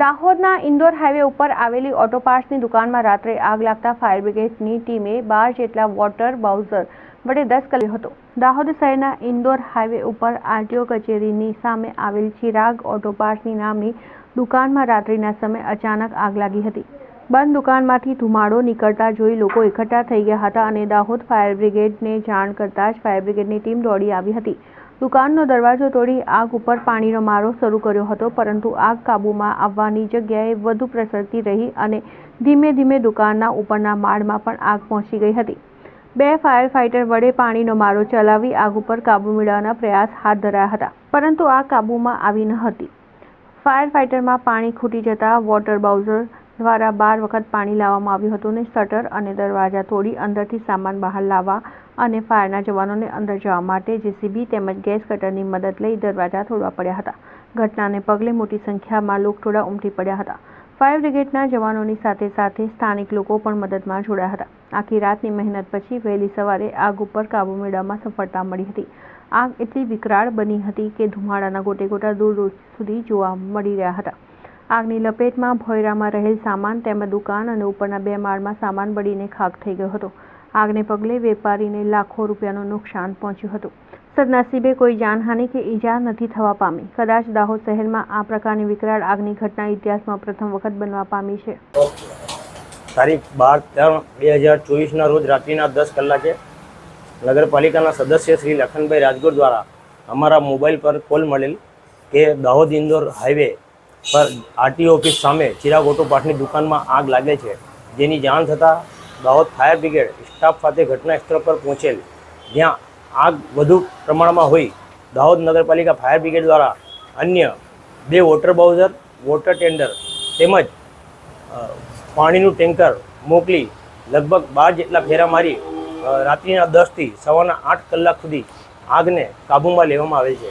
દાહોદના ઇન્દોર હાઈવે ઉપર આવેલી ઓટો પાર્ટ્સની દુકાનમાં રાત્રે આગ લાગતા ફાયર બ્રિગેડની ટીમે બાર જેટલા વોટર બાઉઝર વડે દસ કર્યો હતો. દાહોદ શહેરના ઇન્દોર હાઈવે ઉપર આરટીઓ કચેરીની સામે આવેલ ચિરાગ ઓટો પાર્ટ્સની નામની દુકાનમાં રાત્રિના સમયે અચાનક આગ લાગી હતી. બંધ દુકાનમાંથી ધુમાડો નીકળતા જોઈ લોકો એકઠા થઈ ગયા હતા અને દાહોદ ફાયર બ્રિગેડને જાણ કરતા જ ફાયર બ્રિગેડની ટીમ દોડી આવી હતી. દુકાનનો દરવાજો તોડી આગ ઉપર પાણીનો મારો શરૂ કર્યો હતો, પરંતુ આગ કાબૂમાં આવવાની જગ્યાએ વધુ પ્રસરતી રહી અને ધીમે ધીમે દુકાનના ઉપરના માળમાં પણ આગ પહોંચી ગઈ હતી. બે ફાયર ફાઇટર વડે પાણીનો મારો ચલાવી આગ ઉપર કાબૂ મેળવવાના પ્રયાસ હાથ ધરાયા હતા, પરંતુ આગ કાબૂમાં આવી ન હતી. ફાયર ફાઇટરમાં પાણી ખૂટી જતા વોટર બાઉઝર દ્વારા બાર વખત પાણી લાવવામાં આવ્યું હતું અને શટર અને દરવાજા તોડી અંદરથી સામાન બહાર લાવવા અને ફાયરના જવાનોને અંદર જવા માટે જેસીબી તેમજ ગેસ કટરની મદદ લઈ દરવાજા તોડવા પડ્યા હતા. ઘટનાને પગલે મોટી સંખ્યામાં લોકટોળા ઉમટી પડ્યા હતા. ફાયર બ્રિગેડના જવાનોની સાથે સાથે સ્થાનિક લોકો પણ મદદમાં જોડાયા હતા. આખી રાતની મહેનત પછી વહેલી સવારે આગ ઉપર કાબુ મેળવવામાં સફળતા મળી હતી. આગ એટલી વિકરાળ બની હતી કે ધુમાડાના ગોટે ગોટા દૂર દૂર સુધી જોવા મળી રહ્યા હતા. આગની લપેટમાં ભોયરામાં રહેલ સામાન તેમજ દુકાન અને ઉપરના બે માળમાં સામાન બળીને ખાક થઈ ગયો હતો. આગને પગલે વેપારીને લાખો રૂપિયાનું નુકસાન પહોંચ્યું હતું. સદનસીબે કોઈ જાનહાનિ કે ઈજા નથી થવા પામી. કદાચ દાહોદ શહેરમાં આ પ્રકારની વિકરાળ આગની ઘટના ઇતિહાસમાં પ્રથમ વખત બનવા પામી છે. તારીખ બાર ત્રણ બે હજાર ચોવીસના રોજ રાત્રિના દસ કલાકે નગરપાલિકાના સદસ્ય શ્રી લખનભાઈ રાજગોર દ્વારા અમારા મોબાઈલ પર કોલ મળેલ કે દાહોદ ઇન્દોર હાઈવે પર આરટીઓ ઓફિસ સામે ચિરાગ ઓટો પાર્ટની દુકાનમાં આગ લાગે છે. જેની જાણ થતાં દાહોદ ફાયર બ્રિગેડ સ્ટાફ સાથે ઘટના સ્થળ પર પહોંચેલ. જ્યાં આગ વધુ પ્રમાણમાં હોય દાહોદ નગરપાલિકા ફાયર બ્રિગેડ દ્વારા અન્ય બે વોટર બાઉઝર, વોટર ટેન્ડર તેમજ પાણીનું ટેન્કર મોકલી લગભગ બાર જેટલા ફેરા મારી રાત્રિના દસથી સવારના આઠ કલાક સુધી આગને કાબૂમાં લેવામાં આવે છે.